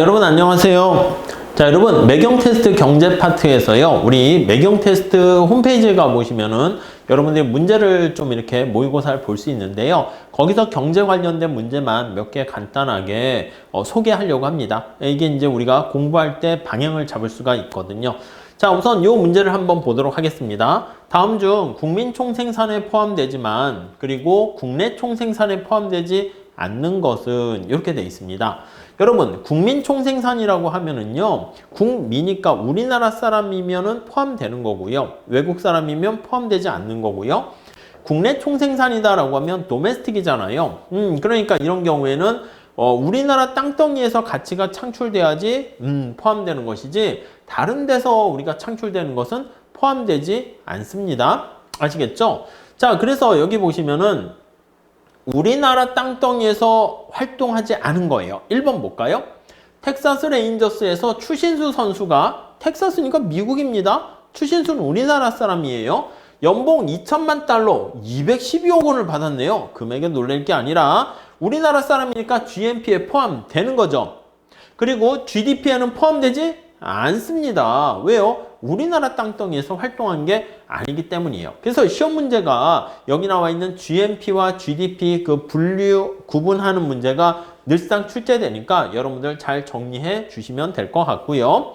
여러분 안녕하세요. 자, 여러분 매경 테스트 경제 파트에서요. 우리 매경 테스트 홈페이지에 가 보시면은 여러분들이 문제를 좀 이렇게 모의고사를 볼 수 있는데요. 거기서 경제 관련된 문제만 몇 개 간단하게 어, 소개하려고 합니다. 이게 이제 우리가 공부할 때 방향을 잡을 수가 있거든요. 자, 우선 이 문제를 한번 보도록 하겠습니다. 다음 중 국민 총생산에 포함되지만 그리고 국내 총생산에 포함되지 않는 것은 이렇게 되어 있습니다. 여러분, 국민 총생산이라고 하면은요, 국민이니까 우리나라 사람이면은 포함되는 거고요. 외국 사람이면 포함되지 않는 거고요. 국내 총생산이다라고 하면 도메스틱이잖아요. 음, 그러니까 이런 경우에는 어, 우리나라 땅덩이에서 가치가 창출돼야지 음, 포함되는 것이지 다른 데서 우리가 창출되는 것은 포함되지 않습니다. 아시겠죠? 자, 그래서 여기 보시면은 우리나라 땅덩이에서 활동하지 않은 거예요. 1번 볼까요? 텍사스 레인저스에서 추신수 선수가 텍사스니까 미국입니다. 추신수는 우리나라 사람이에요. 연봉 2천만 달러 212억 원을 받았네요. 금액에 놀랄 게 아니라 우리나라 사람이니까 GNP에 포함되는 거죠. 그리고 GDP에는 포함되지 않습니다. 왜요? 우리나라 땅덩이에서 활동한 게 아니기 때문이에요. 그래서 시험 문제가 여기 나와 있는 GNP와 GDP 그 분류 구분하는 문제가 늘상 출제되니까 여러분들 잘 정리해 주시면 될 것 같고요.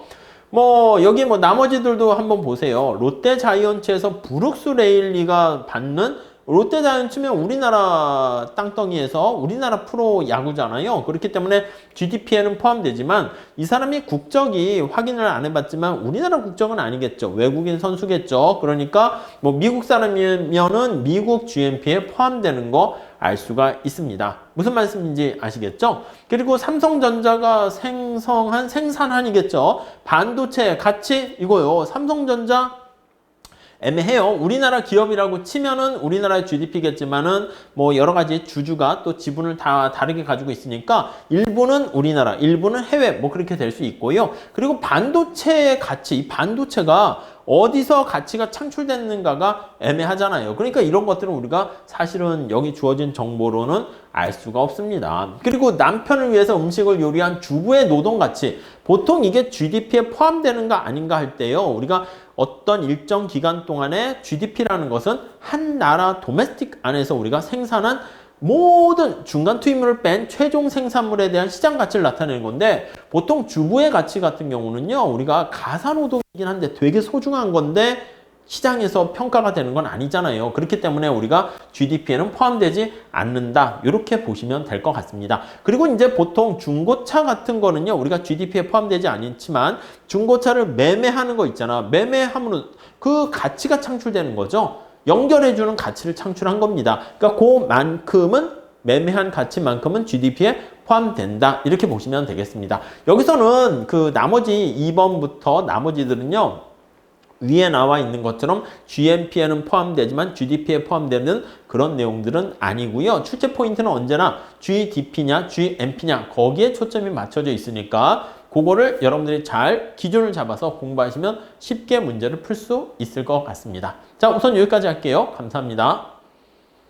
뭐 여기 뭐 나머지들도 한번 보세요. 롯데 자이언츠에서 브룩스 레일리가 받는 롯데 자이언츠면 우리나라 땅덩이에서 우리나라 프로 야구잖아요. 그렇기 때문에 GDP에는 포함되지만 이 사람이 국적이 확인을 안 해봤지만 우리나라 국적은 아니겠죠. 외국인 선수겠죠. 그러니까 뭐 미국 사람이면은 미국 GNP에 포함되는 거 알 수가 있습니다. 무슨 말씀인지 아시겠죠? 그리고 삼성전자가 생성한 생산한이겠죠. 반도체 같이 이거요. 삼성전자 애매해요. 우리나라 기업이라고 치면은 우리나라의 GDP겠지만은 뭐 여러 가지 주주가 또 지분을 다 다르게 가지고 있으니까 일부는 우리나라, 일부는 해외 뭐 그렇게 될 수 있고요. 그리고 반도체의 가치, 이 반도체가 어디서 가치가 창출됐는가가 애매하잖아요. 그러니까 이런 것들은 우리가 사실은 여기 주어진 정보로는 알 수가 없습니다. 그리고 남편을 위해서 음식을 요리한 주부의 노동 가치. 보통 이게 GDP에 포함되는가 아닌가 할 때요. 우리가 어떤 일정 기간 동안에 GDP라는 것은 한 나라 도메스틱 안에서 우리가 생산한 모든 중간 투입물을 뺀 최종 생산물에 대한 시장 가치를 나타내는 건데 보통 주부의 가치 같은 경우는요 우리가 가사노동이긴 한데 되게 소중한 건데 시장에서 평가가 되는 건 아니잖아요. 그렇기 때문에 우리가 GDP에는 포함되지 않는다. 이렇게 보시면 될 것 같습니다. 그리고 이제 보통 중고차 같은 거는요. 우리가 GDP에 포함되지 않지만 중고차를 매매하는 거 있잖아. 매매하면 그 가치가 창출되는 거죠. 연결해주는 가치를 창출한 겁니다. 그러니까 그만큼은 매매한 가치만큼은 GDP에 포함된다. 이렇게 보시면 되겠습니다. 여기서는 그 나머지 2번부터 나머지들은요. 위에 나와 있는 것처럼 GNP에는 포함되지만 GDP에 포함되는 그런 내용들은 아니고요. 출제 포인트는 언제나 GDP냐 GNP냐 거기에 초점이 맞춰져 있으니까 그거를 여러분들이 잘 기준을 잡아서 공부하시면 쉽게 문제를 풀 수 있을 것 같습니다. 자, 우선 여기까지 할게요. 감사합니다.